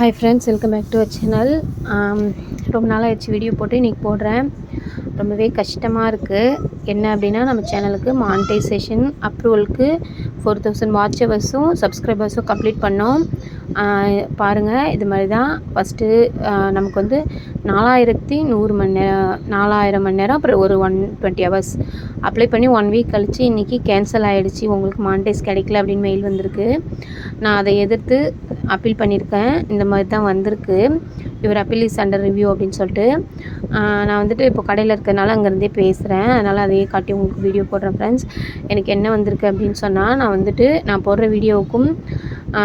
Hi friends welcome back to our channel ரொம்ப நாள் ஆயிடுச்சு வீடியோ போட்டு இன்றைக்கி போடுறேன். ரொம்பவே கஷ்டமாக இருக்குது என்ன அப்படின்னா நம்ம சேனலுக்கு மானிட்டைசேஷன் அப்ரூவலுக்கு ஃபோர் தௌசண்ட் வாட்ச் ஹவர்ஸும் சப்ஸ்கிரைபர்ஸும் கம்ப்ளீட் பண்ணோம் பாருங்கள் இது மாதிரி தான் ஃபஸ்ட்டு நமக்கு வந்து நாலாயிரத்தி நூறு மணி நேரம் நாலாயிரம் மணி நேரம் அப்புறம் ஒரு ஒன் டுவெண்ட்டி ஹவர்ஸ் அப்ளை பண்ணி ஒன் வீக் கழித்து இன்றைக்கி கேன்சல் ஆகிடுச்சி உங்களுக்கு மானிட்டைஸ் கிடைக்கல அப்படின்னு மெயில் வந்திருக்கு. நான் அதை எதிர்த்து அப்பீல் பண்ணியிருக்கேன். இந்த மாதிரி தான் வந்திருக்கு. இவர் அப்பீல் இஸ் அண்டர் ரிவ்யூ அப்படின்னு சொல்லிட்டு. நான் வந்துட்டு இப்போ கடையில் இருக்கிறனால அங்கேருந்தே பேசுகிறேன் அதனால் அதையே காட்டி உங்களுக்கு வீடியோ போடுறேன் ஃப்ரெண்ட்ஸ் எனக்கு என்ன வந்திருக்கு அப்படின்னு சொன்னால் நான் வந்துட்டு நான் போடுற வீடியோவுக்கும்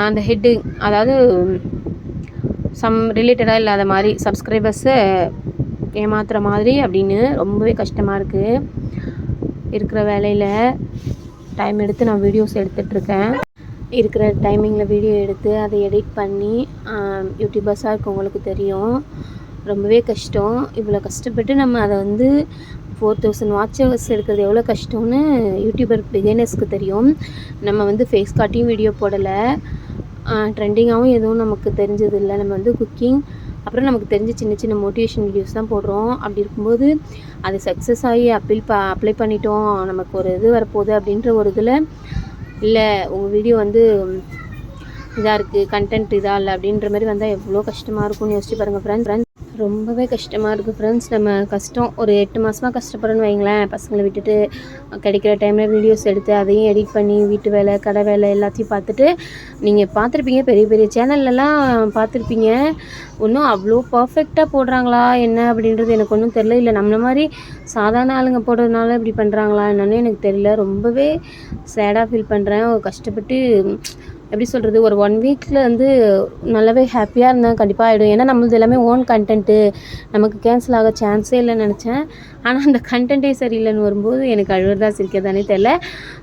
அந்த ஹெட்டு அதாவது சம் ரிலேட்டடாக இல்லாத மாதிரி சப்ஸ்கிரைபர்ஸை ஏமாத்துகிற மாதிரி அப்படின்னு ரொம்பவே கஷ்டமாக இருக்குது இருக்கிற வேலையில் டைம் எடுத்து நான் வீடியோஸ் எடுத்துகிட்ருக்கேன் இருக்கிற டைமிங்கில் வீடியோ எடுத்து அதை எடிட் பண்ணி யூடியூபர்ஸாக இருக்கவங்களுக்கு தெரியும். ரொம்பவே கஷ்டம். இவ்வளோ கஷ்டப்பட்டு நம்ம அதை வந்து ஃபோர் தௌசண்ட் வாட்சர்ஸ் எடுக்கிறது எவ்வளோ கஷ்டம்னு யூடியூபர் பிகேனர்ஸ்க்கு தெரியும். நம்ம வந்து ஃபேஸ் காட்டியும் வீடியோ போடலை. ட்ரெண்டிங்காகவும் எதுவும் நமக்கு தெரிஞ்சது இல்லை நம்ம வந்து குக்கிங் அப்புறம் நமக்கு தெரிஞ்ச சின்ன சின்ன மோட்டிவேஷன் வீடியோஸ் தான் போடுறோம். அப்படி இருக்கும்போது அது சக்ஸஸ் ஆகி அப்பீல் ப அப்ளை பண்ணிட்டோம். நமக்கு ஒரு இது வரப்போகுது அப்படின்ற ஒரு இதில் இல்லை உங்கள் வீடியோ வந்து இதாக இருக்குது கண்டென்ட் இதாக இல்லை அப்படின்ற மாதிரி வந்தால் எவ்வளோ கஷ்டமாக இருக்கும்னு யோசிச்சு பாருங்கள் ஃப்ரெண்ட்ஸ் ஃப்ரெண்ட்ஸ் ரொம்பவே கஷ்டமாக இருக்குது ஃப்ரெண்ட்ஸ் நம்ம கஷ்டம் ஒரு எட்டு மாதமாக கஷ்டப்படுறோன்னு வைங்களேன். பசங்களை விட்டுட்டு கிடைக்கிற டைமில் வீடியோஸ் எடுத்து அதையும் எடிட் பண்ணி வீட்டு வேலை கடை வேலை எல்லாத்தையும் பார்த்துட்டு நீங்கள் பார்த்துருப்பீங்க. பெரிய பெரிய சேனல்லலாம் பார்த்துருப்பீங்க. ஒன்றும் அவ்வளோ பர்ஃபெக்டாக போடுறாங்களா என்ன அப்படின்றது எனக்கு ஒன்றும் தெரில இல்லை நம்மளை மாதிரி சாதாரண ஆளுங்க போடுறதுனால இப்படி பண்ணுறாங்களா என்னன்னு எனக்கு தெரியல. ரொம்பவே சேடாக ஃபீல் பண்ணுறேன் கஷ்டப்பட்டு எப்படி சொல்கிறது ஒரு ஒன் வீக்கில் வந்து நல்லாவே ஹாப்பியாக இருந்தேன் கண்டிப்பாக ஆகிடும் ஏன்னா நம்மளது எல்லாமே ஓன் கண்டென்ட்டு நமக்கு கேன்சல் ஆக சான்ஸே இல்லைன்னு நினச்சேன். ஆனால் அந்த கண்டென்ட்டே சரியில்லைன்னு வரும்போது எனக்கு அழுவதா சிரிக்கிறதானே தெரில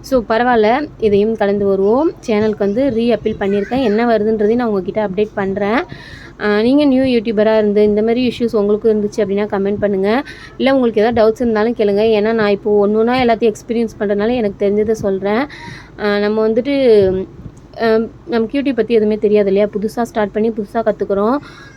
ஸோ பரவாயில்ல. இதையும் கலந்து வருவோம். சேனலுக்கு வந்து ரீ அப்பீல் பண்ணியிருக்கேன். என்ன வருதுன்றதையும் நான் உங்ககிட்ட அப்டேட் பண்ணுறேன் நீங்கள் நியூ யூடியூபராக இருந்து இந்த மாதிரி இஷ்யூஸ் உங்களுக்கு இருந்துச்சு அப்படின்னா கமெண்ட் பண்ணுங்கள் இல்லை உங்களுக்கு எதாவது டவுட்ஸ் இருந்தாலும் கேளுங்க. ஏன்னா நான் இப்போது ஒன்று ஒன்றா எல்லாத்தையும் எக்ஸ்பீரியன்ஸ் பண்ணுறதுனால எனக்கு தெரிஞ்சதை சொல்கிறேன் நம்ம வந்துட்டு நமக்கு கியூட்டி பற்றி எதுவுமே தெரியாது இல்லையா? புதுசாக ஸ்டார்ட் பண்ணி புதுசாக கற்றுக்குறோம்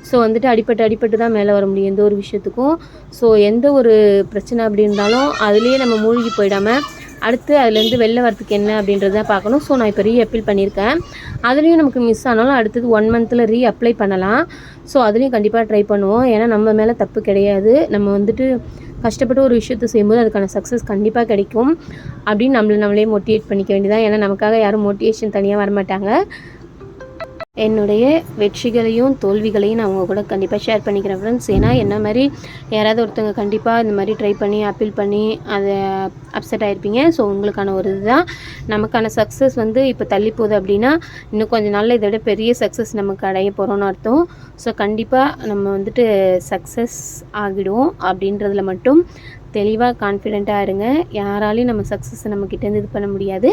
ஸோ வந்துட்டு அடிப்பட்டு அடிப்பட்டு தான் மேலே வர முடியும் எந்த ஒரு விஷயத்துக்கும். ஸோ எந்த ஒரு பிரச்சனை அப்படி இருந்தாலும் அதுலேயே நம்ம மூழ்கி போயிடாமல் அடுத்து அதுலேருந்து வெளில வரத்துக்கு என்ன அப்படின்றத பார்க்கணும். ஸோ நான் இப்போ ரீ அப்பீல் பண்ணியிருக்கேன். அதுலேயும் நமக்கு மிஸ் ஆனாலும் அடுத்தது ஒன் மந்தில் ரீ அப்ளை பண்ணலாம். ஸோ அதுலேயும் கண்டிப்பாக ட்ரை பண்ணுவோம். ஏன்னா நம்ம மேலே தப்பு கிடையாது. நம்ம வந்துட்டு கஷ்டப்பட்டு ஒரு விஷயத்தை செய்யும்போது அதுக்கான சக்ஸஸ் கண்டிப்பாக கிடைக்கும். அப்படின்னு நம்மளை நம்மளே மோட்டிவேட் பண்ணிக்க வேண்டியதான் ஏன்னா நமக்காக யாரும் மோட்டிவேஷன் தனியாக வரமாட்டாங்க. என்னுடைய வெற்றிகளையும் தோல்விகளையும் நான் உங்கள் கூட கண்டிப்பாக ஷேர் பண்ணிக்கிறேன் ஃப்ரெண்ட்ஸ் ஏன்னா என்ன மாதிரி யாராவது ஒருத்தவங்க கண்டிப்பாக இந்த மாதிரி ட்ரை பண்ணி அப்பீல் பண்ணி அதை அப்செட் ஆகிருப்பீங்க ஸோ உங்களுக்கான ஒரு இதுதான். நமக்கான சக்ஸஸ் வந்து இப்போ தள்ளி போகுது அப்படின்னா இன்னும் கொஞ்சம் நாளில் இதை விட பெரிய சக்ஸஸ் நமக்கு அடைய போகிறோன்னு அர்த்தம். ஸோ கண்டிப்பாக நம்ம வந்துட்டு சக்ஸஸ் ஆகிடும் அப்படின்றதுல மட்டும் தெளிவாக கான்ஃபிடெண்ட்டாக இருங்க. யாராலையும் நம்ம சக்ஸஸை நம்மக்கிட்டேருந்து இது பண்ண முடியாது.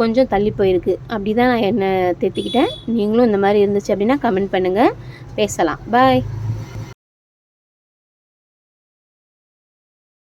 கொஞ்சம் தள்ளி போயிருக்கு. அப்படி தான் நான் என்னை தேத்திக்கிட்டேன். நீங்களும் இந்த மாதிரி இருந்துச்சு அப்படின்னா கமெண்ட் பண்ணுங்கள் பேசலாம். பாய்